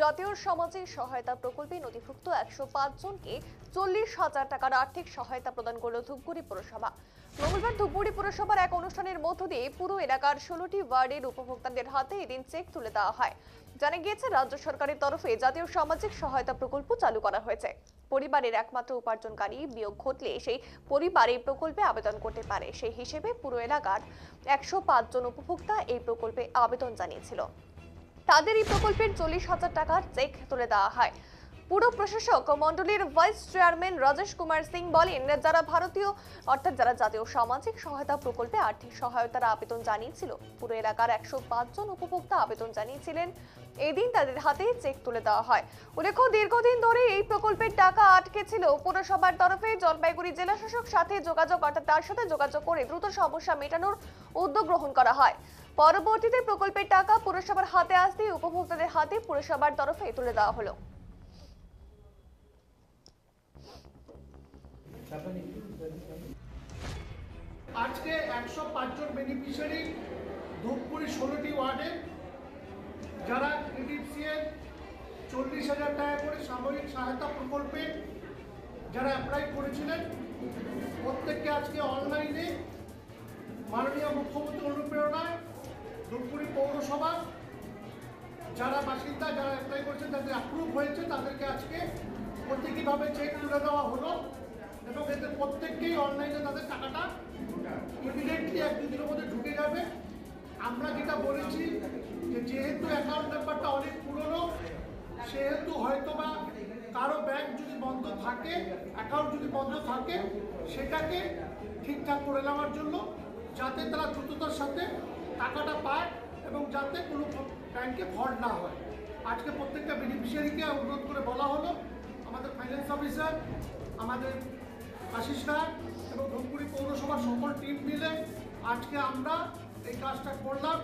জাতীয় সামাজিক সহায়তা প্রকল্পে নথিভুক্ত একশো জনকে চল্লিশ হাজার টাকার আর্থিক সহায়তা প্রদান করল ধূপগুড়ি পুরসভা। মঙ্গলবার ধূপগুড়ি পুরসভার এক অনুষ্ঠানের মধ্য দিয়ে পুরো এলাকার ষোলোটি ওয়ার্ডের উপভোক্তাদের হাতে এদিন চেক তুলে দেওয়া হয়। জানা গিয়েছে, রাজ্য সরকারের তরফে জাতীয় সামাজিক সহায়তা প্রকল্প চালু করা হয়েছে। পরিবারের একমাত্র উপার্জনকারী বিয়োগ ঘটলে সেই পরিবার এই প্রকল্পে আবেদন করতে পারে। সেই হিসেবে পুরো এলাকার একশো পাঁচ জন উপভোক্তা এই প্রকল্পে আবেদন জানিয়েছিল। তাদের এই প্রকল্পের চল্লিশ হাজার টাকার চেক তুলে দেওয়া হয়। পুরো প্রশাসক মন্ডলীর ভাইস চেয়ারম্যান রাজেশ কুমার সিং বলেন, যারা ভারতীয়, অর্থাৎ যারা জাতীয় সামাজিক সহায়তা প্রকল্পে আর্থিক সহায়তার আবেদন জানিয়েছিল, পুরো এলাকার একশো জন উপভোক্তা আবেদন জানিয়েছিলেন। এদিন তাদের হাতে চেক তুলে দেওয়া হয়। উল্লেখ্য, দীর্ঘদিন ধরে এই প্রকল্পের টাকা আটকে ছিল পুরসভার তরফে জলপাইগুড়ি জেলা শাসক সাথে যোগাযোগ, অর্থাৎ তার সাথে যোগাযোগ করে দ্রুত সমস্যা মেটানোর উদ্যোগ গ্রহণ করা হয়। পরবর্তীতে প্রকল্পের টাকা পুরসভার হাতে আসতে উপভোক্তাদের হাতে পুরসভার তরফে তুলে দেওয়া হলো। আজকে একশো পাঁচজন বেনিফিশিয়ারি ধূপগুড়ি ষোলোটি ওয়ার্ডে, যারা ক্রেডিটসিএর চল্লিশ হাজার টাকা করে সাময়িক সহায়তা প্রকল্পে যারা অ্যাপ্লাই করেছিলেন, প্রত্যেককে আজকে অনলাইনে মাননীয় মুখ্যমন্ত্রী অনুপ্রেরণায় যারা বাসিন্দা, যারা অ্যাপ্লাই করেছেন তাদের অ্যাপ্রুভ হয়েছে, তাদেরকে আজকে প্রতীকীভাবে চেক তুলে দেওয়া হলো এবং এদের প্রত্যেককেই অনলাইনে তাদের টাকাটা ইমিডিয়েটলি এক দুদিনের মধ্যে ঢুকে যাবে। আমরা যেটা বলেছি যে যেহেতু অ্যাকাউন্ট নাম্বারটা অনেক পুরনো, সেহেতু হয়তোবা কারও ব্যাংক যদি বন্ধ থাকে অ্যাকাউন্ট যদি বন্ধ থাকে, সেটাকে ঠিকঠাক করে নেওয়ার জন্য যাতে তারা দ্রুততার সাথে টাকাটা পায়। এবং যাতে কোনো ব্যাংকে ভর না হয়। আজকে প্রত্যেকটা বেনিফিশিয়ারিকে অনুরোধ করে বলা হলো, আমাদের ফাইন্যান্স অফিসার আমাদের আশিস নায়ক এবং ধূপগুড়ি পৌরসভার সকল টিম মিলে আজকে আমরা এই কাজটা করলাম।